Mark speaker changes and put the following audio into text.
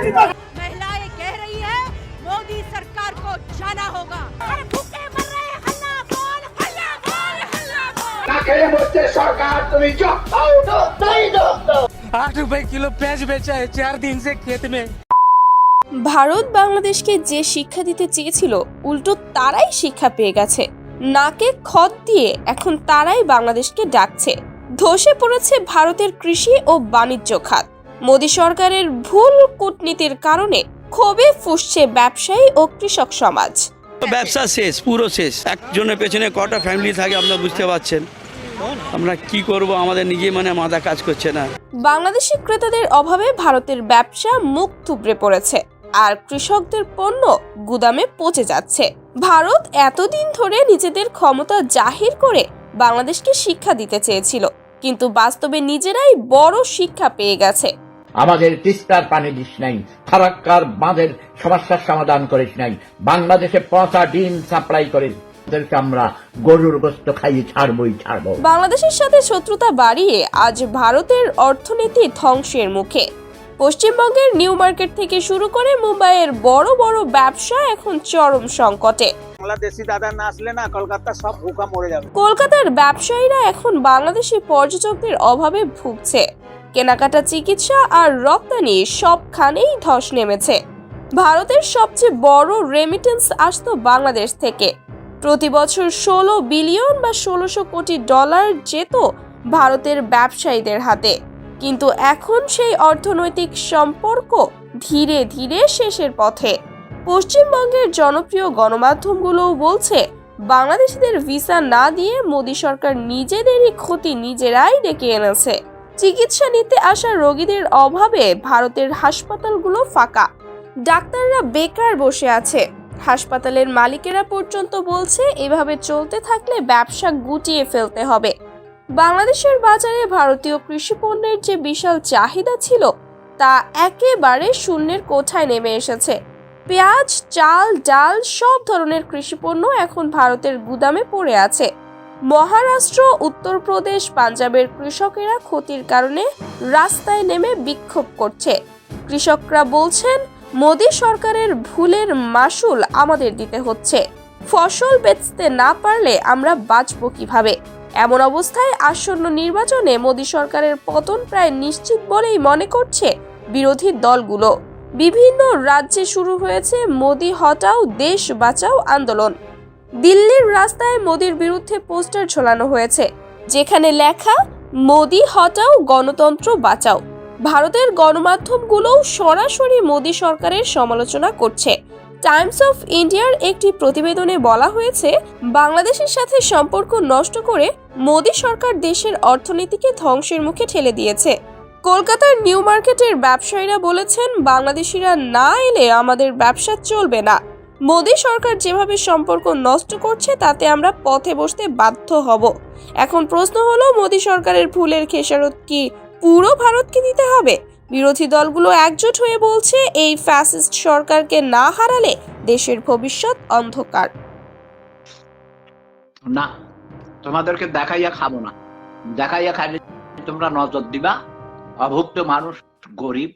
Speaker 1: महिलाएं कह रही है मोदी सरकार को जाना होगा अरे भूखे मर रहे हैं हल्ला बोल हल्ला बोल हल्ला बोल
Speaker 2: কাকে বলছে সরকার তুমি যোগ দাও যোগ দাও যোগ দাও
Speaker 3: आठ रुपए किलो प्याज बेचा है चार दिन से खेत में
Speaker 4: ভারত বাংলাদেশকে যে শিক্ষা দিতে চেয়েছিল উল্টো তারাই শিক্ষা পেয়ে গেছে নাকে খত দিয়ে এখন তারাই বাংলাদেশকে ডাকছে ধসে পড়েছে ভারতের কৃষি ও বাণিজ্য খাত মোদী সরকারের ভুল কূটনীতির কারণে ক্ষোভে ফুসছে ব্যবসায়ী ও কৃষক সমাজ।
Speaker 5: ব্যবসা শেষ পুরো শেষ। একজনের পেছনে কটা ফ্যামিলি থাকে আপনারা বুঝতে পারছেন। আমরা কি করব আমাদের নিজে মানে মাথা কাজ করছে না।
Speaker 4: বাংলাদেশি ক্রেতাদের অভাবে ভারতের ব্যবসা মুখ থুবড়ে পড়েছে আর কৃষকদের পণ্য গুদামে পচে যাচ্ছে। ভারত এতদিন ধরে নিজেদের ক্ষমতা জাহির করে বাংলাদেশকে শিক্ষা দিতে চেয়েছিল কিন্তু বাস্তবে নিজেরাই বড় শিক্ষা পেয়ে গেছে।
Speaker 2: আমাদের তিস্তার পানি দিস নাই ফারাক্কার বাঁধের সমস্যার সমাধান করিস নাই বাংলাদেশে পচা ডিম সাপ্লাই করে আমরা গরুর গোস্ত খাইয়ে ছাড়বই ছাড়বো।
Speaker 4: বাংলাদেশের সাথে শত্রুতা বাড়িয়ে আজ ভারতের অর্থনীতি ধ্বংসের মুখে। পশ্চিমবঙ্গের নিউ মার্কেট থেকে শুরু করে মুম্বাইয়ের বড় বড় ব্যবসা এখন চরম সংকটে।
Speaker 6: বাংলাদেশি দাদা না আসলে না কলকাতা সব ভুকা মরে যাবে।
Speaker 4: কলকাতার ব্যবসায়ীরা এখন বাংলাদেশি পর্যটকদের অভাবে ভুগছে। কেনাকাটা, চিকিৎসা আর রপ্তানি সবখানেই ধস নেমেছে। ভারতের সবচেয়ে বড় রেমিটেন্স আসতো বাংলাদেশ থেকে। প্রতি বছর ষোলো বিলিয়ন বা ষোলোশো কোটি ডলার যেত ভারতের ব্যবসায়ীদের হাতে। কিন্তু এখন সেই অর্থনৈতিক সম্পর্ক ধীরে ধীরে শেষের পথে। পশ্চিমবঙ্গের জনপ্রিয় গণমাধ্যমগুলোও বলছে, বাংলাদেশিদের ভিসা না দিয়ে মোদী সরকার নিজেদেরই ক্ষতি নিজেরাই ডেকে এনেছে। চিকিৎসা নিতে আসা রোগীদের অভাবে ভারতের হাসপাতালগুলো ফাঁকা। ডাক্তাররা বেকার বসে আছে। হাসপাতালের মালিকেরা পর্যন্ত বলছে, এভাবে চলতে থাকলে ব্যবসা গুটিয়ে ফেলতে হবে। বাংলাদেশের বাজারে ভারতীয় কৃষি পণ্যের যে বিশাল চাহিদা ছিল, তা একেবারে শূন্যের কোঠায় নেমে এসেছে। পেঁয়াজ, চাল, ডাল সব ধরনের কৃষিপণ্য এখন ভারতের গুদামে পড়ে আছে। মহারাষ্ট্র, উত্তরপ্রদেশ, পাঞ্জাবের কৃষকেরা ক্ষতির কারণে রাস্তায় নেমে বিক্ষোভ করছে। কৃষকরা বলছেন, মোদী সরকারের ভুলের মাসুল আমাদের দিতে হচ্ছে। ফসল বেচতে না পারলে আমরা বাঁচব কীভাবে? এমন অবস্থায় আসন্ন নির্বাচনে মোদী সরকারের পতন প্রায় নিশ্চিত বলেই মনে করছে বিরোধী দলগুলো। বিভিন্ন রাজ্যে শুরু হয়েছে মোদি হটাও দেশ বাঁচাও আন্দোলন। দিল্লির রাস্তায় মোদির বিরুদ্ধে পোস্টার ঝোলানো হয়েছে, যেখানে লেখা, মোদি হটাও, গণতন্ত্র বাঁচাও। ভারতের গণমাধ্যমগুলোও সরাসরি মোদি সরকারের সমালোচনা করছে। টাইমস অফ ইন্ডিয়ার একটি প্রতিবেদনে বলা হয়েছে, বাংলাদেশের সাথে সম্পর্ক নষ্ট করে মোদি সরকার দেশের অর্থনীতিকে ধ্বংসের মুখে ঠেলে দিয়েছে। কলকাতার নিউ মার্কেটের ব্যবসায়ীরা বলেছেন, বাংলাদেশিরা না এলে আমাদের ব্যবসা চলবে না। মোদী সরকার যেভাবে সম্পর্ক নষ্ট করছে, তাতে আমরা পথে বসতে বাধ্য হব। এখন প্রশ্ন হলো, মোদী সরকারের ভুলের খেসারত কি পুরো ভারতকে দিতে হবে? বিরোধী দলগুলো একজোট হয়ে বলছে, এই ফ্যাসিস্ট সরকারকে না হারালে দেশের ভবিষ্যৎ অন্ধকার।
Speaker 2: না, তোমাদেরকে দেখাইয়া খাব না। দেখাইয়া খাইলে তোমরা নজর দিবা, অভুক্ত মানুষ গরিব